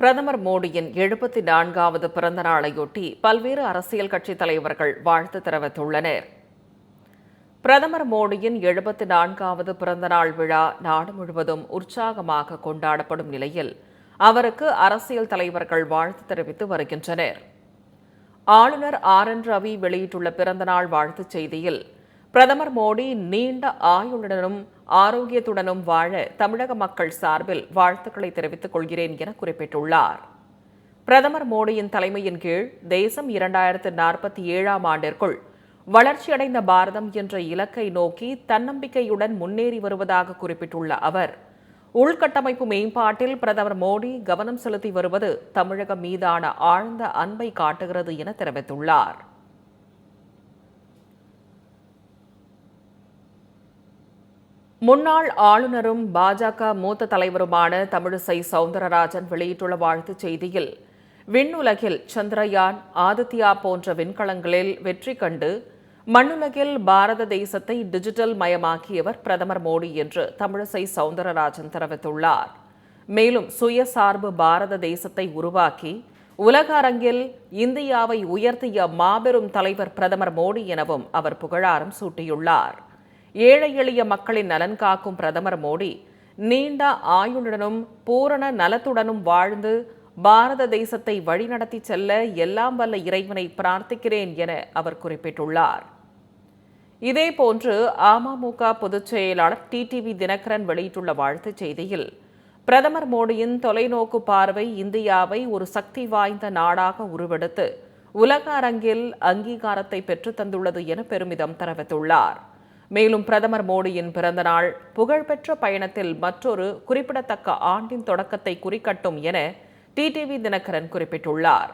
பிரதமர் மோடியின் எழுபத்தி நான்காவது பிறந்த நாளையொட்டி பல்வேறு அரசியல் கட்சித் தலைவர்கள் வாழ்த்து தெரிவித்துள்ளனர். பிரதமர் மோடியின் எழுபத்தி நான்காவது பிறந்த நாள் விழா நாடு முழுவதும் உற்சாகமாக கொண்டாடப்படும் நிலையில் அவருக்கு அரசியல் தலைவர்கள் வாழ்த்து தெரிவித்து வருகின்றனர். ஆளுநர் ஆர் என் ரவி வெளியிட்டுள்ள பிறந்தநாள் வாழ்த்துச் செய்தியில் பிரதமர் மோடி நீண்ட ஆயுளுடனும் ஆரோக்கியத்துடனும் வாழ தமிழக மக்கள் சார்பில் வாழ்த்துக்களை தெரிவித்துக் கொள்கிறேன் என குறிப்பிட்டுள்ளார். பிரதமர் மோடியின் தலைமையின் கீழ் தேசம் இரண்டாயிரத்து நாற்பத்தி ஏழாம் ஆண்டிற்குள் வளர்ச்சியடைந்த பாரதம் என்ற இலக்கை நோக்கி தன்னம்பிக்கையுடன் முன்னேறி வருவதாக குறிப்பிட்டுள்ள அவர் உள்கட்டமைப்பு மேம்பாட்டில் பிரதமர் மோடி கவனம் செலுத்தி வருவது தமிழகம் மீதான ஆழ்ந்த அன்பை காட்டுகிறது என தெரிவித்துள்ளார். முன்னாள் ஆளுநரும் பாஜக மூத்த தலைவருமான தமிழிசை சவுந்தரராஜன் வெளியிட்டுள்ள வாழ்த்துச் செய்தியில் விண்ணுலகில் சந்திரயான் ஆதித்யா போன்ற விண்கலங்களில் வெற்றி கண்டு மண்ணுலகில் பாரத தேசத்தை டிஜிட்டல் மயமாக்கியவர் பிரதமர் மோடி என்று தமிழிசை சவுந்தரராஜன் தெரிவித்துள்ளார். மேலும் சுயசார்பு பாரத தேசத்தை உருவாக்கி உலக அரங்கில் இந்தியாவை உயர்த்திய மாபெரும் தலைவர் பிரதமர் மோடி எனவும் அவர் புகழாரம் சூட்டியுள்ளார். ஏழை எளிய மக்களின் நலன் காக்கும் பிரதமர் மோடி நீண்ட ஆயுளுடனும் பூரண நலத்துடனும் வாழ்ந்து பாரத தேசத்தை வழிநடத்தி செல்ல எல்லாம் வல்ல இறைவனை பிரார்த்திக்கிறேன் என அவர் குறிப்பிட்டுள்ளார். இதேபோன்று அமமுக பொதுச் செயலாளர் டிடிவி தினகரன் வெளியிட்டுள்ள வாழ்த்துச் செய்தியில் பிரதமர் மோடியின் தொலைநோக்கு பார்வை இந்தியாவை ஒரு சக்தி வாய்ந்த நாடாக உருவெடுத்து உலக அரங்கில் அங்கீகாரத்தை பெற்றுத்தந்துள்ளது என பெருமிதம் தெரிவித்துள்ளார். மேலும் பிரதமர் மோடியின் பிறந்தநாள் புகழ்பெற்ற பயணத்தில் மற்றொரு குறிப்பிடத்தக்க ஆண்டின் தொடக்கத்தை குறிக்கட்டும் என டிடிவி தினகரன் குறிப்பிட்டுள்ளார்.